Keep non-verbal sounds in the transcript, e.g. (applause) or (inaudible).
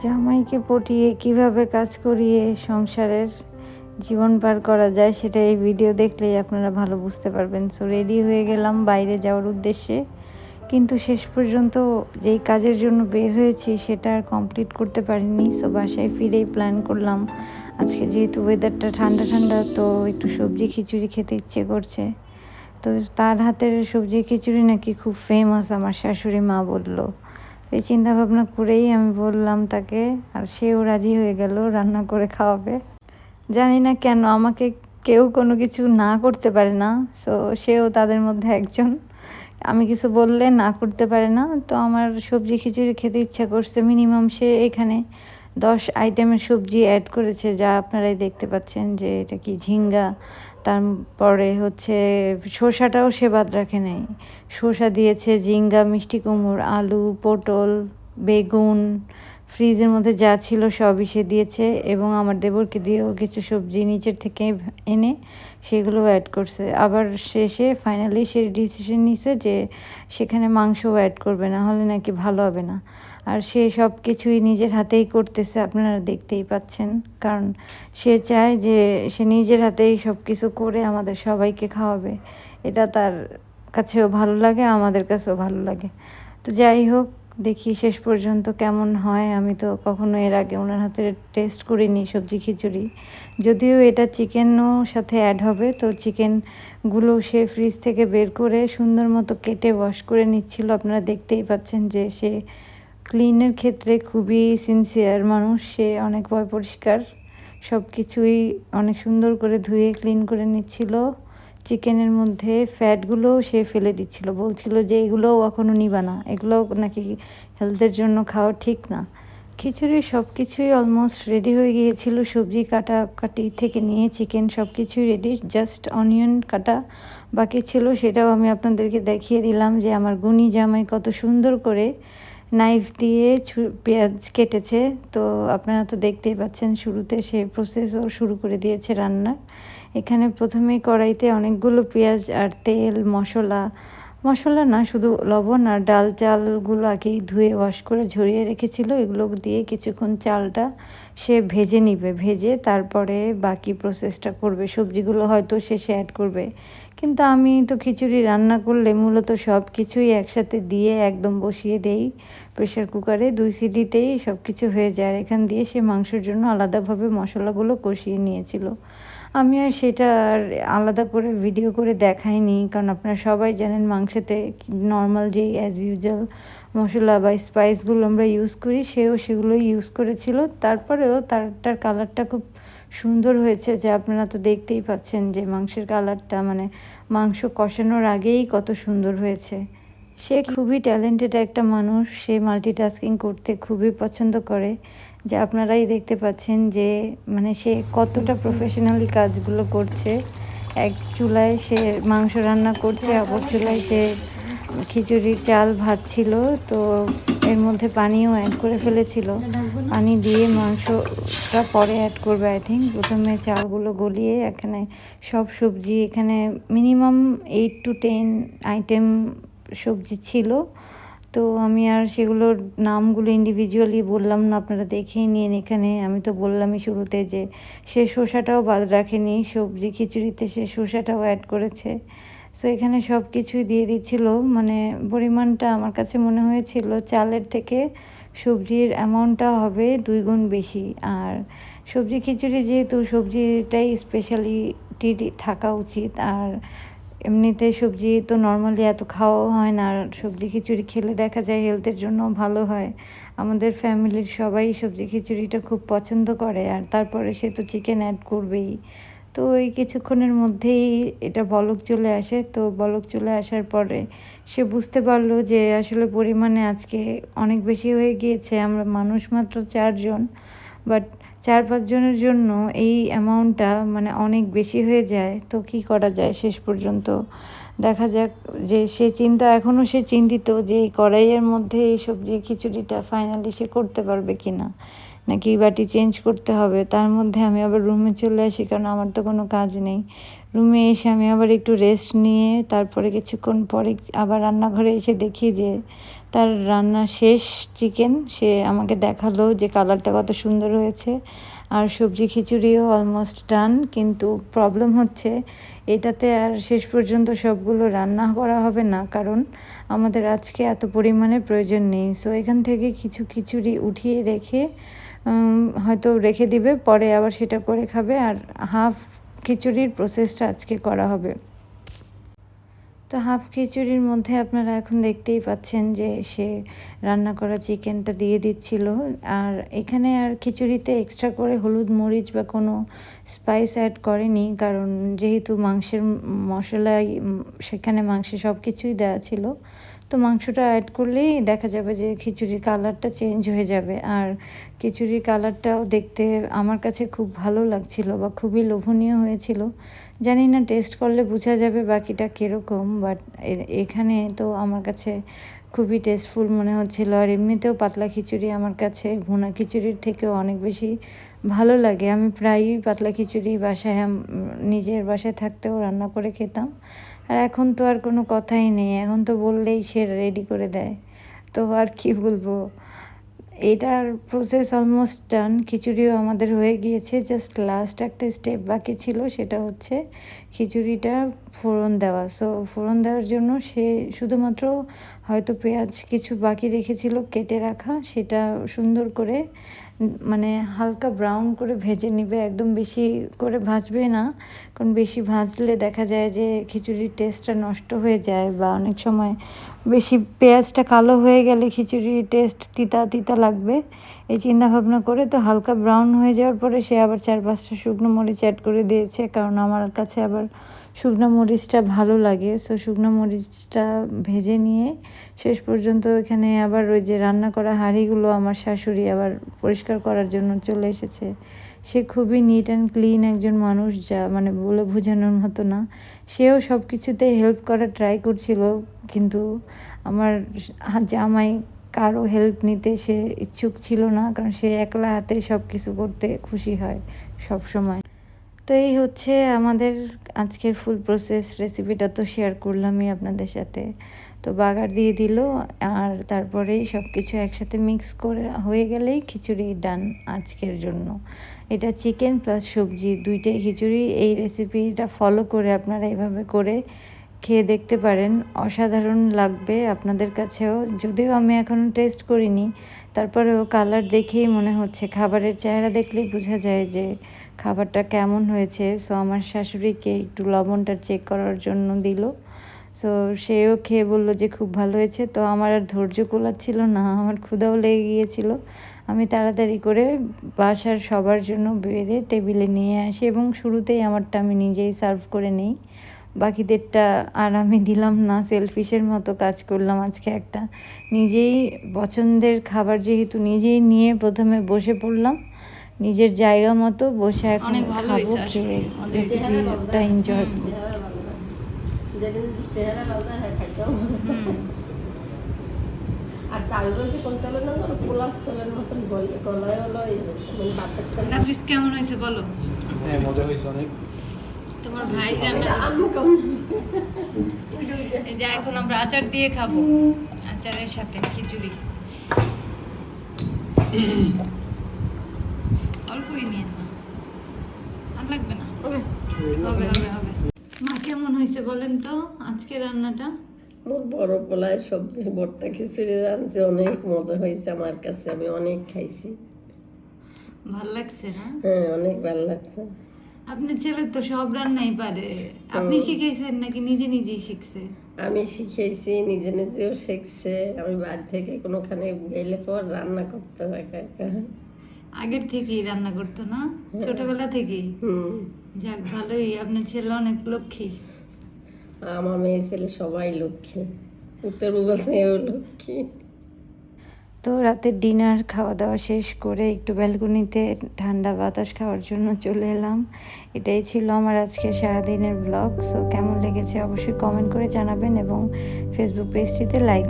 জামাইকে পটিয়ে কীভাবে কাজ করিয়ে সংসারের জীবন পার করা যায় সেটা এই ভিডিও দেখলেই আপনারা ভালো বুঝতে পারবেন। সো রেডি হয়ে গেলাম বাইরে যাওয়ার উদ্দেশ্যে। কিন্তু শেষ পর্যন্ত যেই কাজের জন্য বের হয়েছি সেটা আর কমপ্লিট করতে পারিনি। সো বাসায় ফিরেই প্ল্যান করলাম। আজকে যেহেতু ওয়েদারটা ঠান্ডা ঠান্ডা, তো একটু সবজি খিচুড়ি খেতে ইচ্ছে করছে। তো তার হাতের সবজি খিচুড়ি নাকি খুব ফেমাস আমার শাশুড়ি মা বলল। এই চিন্তা ভাবনা করেই আমি বললাম তাকে, আর সেও রাজি হয়ে গেল রান্না করে খাওয়াবে। জানি না কেন, আমাকে কেউ কোনো কিছু না করতে পারে না সো সেও তাদের মধ্যে একজন। আমি কিছু বললে না করতে পারে না, তো আমার সবজি খিচুড়ি খেতে ইচ্ছা করছে মিনিমাম সে এখানে দশ আইটেমের সবজি অ্যাড করেছে, যা আপনারাই দেখতে পাচ্ছেন যে এটা কি ঝিঙ্গা। তারপরে হচ্ছে শসাটাও সে বাদ রাখে নাই। শসা দিয়েছে ঝিঙ্গা, মিষ্টি কুমড়, আলু, পটল, বেগুন ফ্রিজের মধ্যে যা ছিল সবই সে দিয়েছে এবং আমার দেবরকে দিয়েও কিছু সবজি নিচের থেকে এনে সেগুলো অ্যাড করছে। আবার শেষে ফাইনালি সে ডিসিশন নিছে যে সেখানে মাংসও অ্যাড করবে, না হলে নাকি ভালো হবে না। আর সে সব কিছুই নিজের হাতেই করতেছে, আপনারা দেখতেই পাচ্ছেন। কারণ সে চায় যে সে নিজের হাতেই সব কিছু করে আমাদের সবাইকে খাওয়াবে। এটা তার কাছেও ভালো লাগে, আমাদের কাছেও ভালো লাগে। তো যাই হোক দেখি শেষ পর্যন্ত কেমন হয়। আমি তো কখনো এর আগে ওনার হাতে টেস্ট করিনি সবজি খিচুড়ি। যদিও এটা চিকেনও সাথে অ্যাড হবে, তো চিকেনগুলো সে ফ্রিজ থেকে বের করে সুন্দর মতো কেটে ওয়াশ করে নিচ্ছিল। আপনারা দেখতেই পাচ্ছেন যে সে ক্লিনের ক্ষেত্রে খুবই সিনসিয়ার মানুষ, সে অনেক পরিষ্কার সব কিছুই অনেক সুন্দর করে ধুয়ে ক্লিন করে নিচ্ছিল। চিকেনের মধ্যে ফ্যাটগুলোও সে ফেলে দিচ্ছিল। বলছিল যে এগুলোও এখনও নিবা না। এগুলো নাকি হেলথের জন্য খাওয়া ঠিক না। খিচুড়ি সব কিছুই অলমোস্ট রেডি হয়ে গিয়েছিল। সবজি কাটা কাটি থেকে নিয়ে চিকেন সব কিছুই রেডি জাস্ট অনিয়ন কাটা বাকি ছিল সেটাও আমি আপনাদেরকে দেখিয়ে দিলাম যে আমার গুনি জামাই কত সুন্দর করে নাইফ দিয়ে পেঁয়াজ কেটেছে। তো আপনারা তো দেখতেই পাচ্ছেন শুরুতে সে প্রসেসও শুরু করে দিয়েছে রান্নার। এখানে প্রথমে কড়াইতে অনেকগুলো পেঁয়াজ আর তেল, মশলা মশলা না, শুধু লবণ আর ডাল চালগুলো আগেই ধুয়ে ওয়াশ করে ঝরিয়ে রেখেছিল। এগুলো দিয়ে কিছুক্ষণ চালটা সে ভেজে নিবে, ভেজে তারপরে বাকি প্রসেসটা করবে। সবজিগুলো হয়তো শেষে অ্যাড করবে। কিন্তু আমি তো খিচুড়ি রান্না করলে মূলত সব কিছুই একসাথে দিয়ে একদম বসিয়ে দেই প্রেশার কুকারে দুই সিটিতেই সব কিছু হয়ে যায়। এখান দিয়ে সে মাংসের জন্য আলাদাভাবে মশলাগুলো কষিয়ে নিয়েছিল। আমি আর সেটা আর আলাদা করে ভিডিও করে দেখাইনি। কারণ আপনারা সবাই জানেন মাংসতে নর্মাল যে অ্যাজ ইউজুয়াল মশলা বা স্পাইসগুলো আমরা ইউজ করি সেও সেগুলো ইউজ করেছিল। তারপরেও তারটার কালারটা খুব সুন্দর হয়েছে যে আপনারা তো দেখতেই পাচ্ছেন যে মাংসের কালারটা মানে মাংস কষানোর আগেই কত সুন্দর হয়েছে। সে খুবই ট্যালেন্টেড একটা মানুষ সে মাল্টিটাস্কিং করতে খুবই পছন্দ করে। যে আপনারাই দেখতে পাচ্ছেন যে মানে সে কতটা প্রফেশনালি কাজগুলো করছে। এক চুলায় সে মাংস রান্না করছে অপর চুলায় সে খিচুড়ির চাল ভাত ছিল তো এর মধ্যে পানিও অ্যাড করে ফেলেছিল। পানি দিয়ে মাংসটা পরে অ্যাড করবে আই থিঙ্ক প্রথমে চালগুলো গলিয়ে এখানে সব সবজি, এখানে minimum eight to ten item সবজি ছিল। তো আমি আর সেগুলোর নামগুলো ইন্ডিভিজুয়ালি বললাম না, আপনারা দেখেই নিন এখানে। আমি তো বললামই শুরুতে যে সে শসাটাও বাদ রাখেনি, সবজি খিচুড়িতে সে শসাটাও অ্যাড করেছে। সো এখানে সব কিছুই দিয়ে দিচ্ছিল। মানে পরিমাণটা আমার কাছে মনে হয়েছিল চালের থেকে সবজির অ্যামাউন্টটা হবে দুই গুণ বেশি। আর সবজি খিচুড়ি যেহেতু সবজিটাই স্পেশালিটি থাকা উচিত, আর এমনিতে সবজি তো নর্মালি এত খাওয়াও হয় না, আর সবজি খিচুড়ি খেলে দেখা যায় হেলথের জন্য ভালো হয়। আমাদের ফ্যামিলির সবাই সবজি খিচুড়িটা খুব পছন্দ করে, আর তারপরে সে তো চিকেন অ্যাড করবেই। তো এই কিছুক্ষণের মধ্যেই এটা বলক চলে আসে, তো বলক চলে আসার পরে সে বুঝতে পারল যে আসলে পরিমাণে আজকে অনেক বেশি হয়ে গিয়েছে, আমরা মানুষ মাত্র চারজন বাট চার পাঁচজনের জন্য এই অ্যামাউন্টটা মানে অনেক বেশি হয়ে যায়। তো কি করা যায় শেষ পর্যন্ত? দেখা যাক যে সে চিন্তা এখনও সে চিন্তিত যে এই কড়াইয়ের মধ্যে এই সবজি খিচুড়িটা ফাইনালি সে করতে পারবে কি না নাকি বাটি চেঞ্জ করতে হবে। তার মধ্যে আমি আবার রুমে চলে আসি, কারণ আমার তো কোনো কাজ নেই। রুমে এসে আমি আবার একটু রেস্ট নিয়ে, তারপরে কিছুক্ষণ পরে আবার রান্নাঘরে এসে দেখি যে তার রান্না শেষ চিকেন সে আমাকে দেখাল যে কালারটা কত সুন্দর হয়েছে। আর সবজি খিচুড়িও অলমোস্ট ডান কিন্তু প্রবলেম হচ্ছে এটাতে আর শেষ পর্যন্ত সবগুলো রান্না করা হবে না, কারণ আমাদের আজকে এত পরিমাণে প্রয়োজন নেই। সো এখান থেকে কিছু খিচুড়ি উঠিয়ে রেখে হয়তো রেখে দিবে, পরে আবার সেটা করে খাবে আর হাফ খিচুড়ির প্রসেসটা আজকে করা হবে। তো হাফ খিচুড়ির মধ্যে আপনারা এখন দেখতেই পাচ্ছেন যে সে রান্না করা চিকেনটা দিয়ে দিচ্ছিল। আর এখানে আর খিচুড়িতে এক্সট্রা করে হলুদ মরিচ বা কোনো স্পাইস অ্যাড করেনি, কারণ যেহেতু মাংসের মশলাই সেখানে মাংসে সব কিছুই দেওয়া ছিল। তো মাংসটা অ্যাড করলেই দেখা যাবে যে খিচুড়ির কালারটা চেঞ্জ হয়ে যাবে। আর খিচুড়ির কালারটাও দেখতে আমার কাছে খুব ভালো লাগছিল বা খুবই লোভনীয় হয়েছিল। জানি না টেস্ট করলে বোঝা যাবে বাকিটা কীরকম বাট এখানে তো আমার কাছে খুবই টেস্টফুল মনে হচ্ছিল। আর এমনিতেও পাতলা খিচুড়ি আমার কাছে ভুনা খিচুড়ির থেকেও অনেক বেশি ভালো লাগে। আমি প্রায়ই পাতলা খিচুড়ি বাসায় নিজের বাসায় থাকতেও রান্না করে খেতাম। আর এখন তো আর কোনো কথাই নেই। এখন তো বললেই সে রেডি করে দেয়। তো আর কি বলব? এটার প্রসেস অলমোস্ট ডান খিচুড়িও আমাদের হয়ে গিয়েছে। জাস্ট লাস্ট একটা স্টেপ বাকি ছিল, সেটা হচ্ছে খিচুড়িটা ফোড়ন দেওয়া। সো ফোড়ন দেওয়ার জন্য সে শুধুমাত্র হয়তো পেঁয়াজ কিছু বাকি রেখেছিল, কেটে রাখা। সেটা সুন্দর করে মানে হালকা ব্রাউন করে ভেজে নিবে, একদম বেশি করে ভাজবে না। কারণ বেশি ভাজলে দেখা যায় যে খিচুড়ির টেস্টটা নষ্ট হয়ে যায় বা অনেক সময় বেশি পেঁয়াজটা কালো হয়ে গেলে খিচুড়ির টেস্ট তিতা তিতা লাগবে। এই চিন্তা ভাবনা করে তো হালকা ব্রাউন হয়ে যাওয়ার পরে সে আবার চার পাঁচটা শুকনো মরিচ অ্যাড করে দিয়েছে, কারণ আমার কাছে আবার শুকনো মরিচটা ভালো লাগে। সো শুকনো মরিচটা ভেজে নিয়ে শেষ পর্যন্ত এখানে আবার ওই যে রান্না করা হাঁড়িগুলো আমার শাশুড়ি আবার পরিষ্কার করার জন্য চলে এসেছে। সে খুবই নিট অ্যান্ড ক্লিন একজন মানুষ যা মানে বলে বোঝানোর মতো না। সেও সব কিছুতে হেল্প করার ট্রাই করছিল, কিন্তু আমার জামাই কারও হেল্প নিতে সে ইচ্ছুক ছিল না, কারণ সে একলা হাতে সব কিছু করতে খুশি হয় সব সময় তো এই হচ্ছে আমাদের আজকের ফুল প্রসেস রেসিপিটা তো শেয়ার করলামই আপনাদের সাথে। তো বাগার দিয়ে দিল, আর তারপরেই সব কিছু একসাথে মিক্স করে হয়ে গেলেই খিচুড়ি ডান আজকের জন্য। এটা চিকেন প্লাস সবজি, দুইটাই খিচুড়ি। এই রেসিপিটা ফলো করে আপনারা এভাবে করে খেয়ে দেখতে পারেন। অসাধারণ লাগবে আপনাদের কাছেও। যদিও আমি এখনও টেস্ট করিনি, তারপরেও কালার দেখেই মনে হচ্ছে। খাবারের চেহারা দেখলেই বোঝা যায় যে খাবারটা কেমন হয়েছে? সো আমার শাশুড়িকে একটু লবণটা চেক করার জন্য দিল। সো সেও খেয়ে বলল যে, খুব ভালো হয়েছে। তো আমার আর ধৈর্য কুলাচ্ছিল না, আমার ক্ষুধাও লেগে গিয়েছিল। আমি তাড়াতাড়ি করে বাসার সবার জন্য বেড়ে টেবিলে নিয়ে আসি এবং শুরুতেই আমারটা আমি নিজেই সার্ভ করে নিই। বাকিদেরটা আর আমি দিলাম না, সেলফিশের মতো কাজ করলাম আজকে একটা। নিজেই পছন্দের খাবার যেহেতু নিজেই নিয়ে প্রথমে বসে পড়লাম। নিজের জায়গা মতো বসে এখন খাব খেয়ে রেসিপিটা এনজয় করব। আর চাল রয়েছে কোন চালের না ধরো? পোলাও চালের মতন গলে গলায় গলায় মানে বাচ্চা চাল কেমন হয়েছে বলো? হ্যাঁ মজা হয়েছে অনেক। তোমার ভাই রান্না আম্মু কেমন এই যে এখন আমরা আচার দিয়ে খাব। আচারের সাথে খিচুড়ি। (clears throat) অল্পই নিয়ে না আর লাগবে না। হবে। হবে হবে মা কেমন হয়েছে বলেন তো আজকে রান্নাটা? মোর বড় পোলায় সবজি ভর্তা খিচুড়ি রাঁধছে অনেক মজা হয়েছে আমার কাছে আমি অনেক খাইছি। ভালো লাগছে না? হ্যাঁ অনেক ভালো লাগছে। আপনার ছেলে তো সব রান্নাই পারে। আপনি শিখাইছেন নাকি নিজে নিজেই শিখছে? আমি শিখেছি নিজে নিজেও শিখছে। আমি বাড়ি থেকে কোনোখানে গেলে পর রান্না করতে হয় আগের থেকেই রান্না করতো না? ছোটবেলা থেকেই? হুম। যাক ভালোই। আপনার ছেলে অনেক লক্ষ্মী। আমার মেয়ে ছেলে সবাই লক্ষ্মী। উত্তরবঙ্গ মেয়েও লক্ষ্মী। তো রাতের ডিনার খাওয়া দাওয়া শেষ করে একটু ব্যালকনিতে ঠান্ডা বাতাস খাওয়ার জন্য চলে এলাম। এটাই ছিল আমার আজকে সারাদিনের ব্লগ সো কেমন লেগেছে অবশ্যই কমেন্ট করে জানাবেন এবং ফেসবুক পেজটিতে লাইক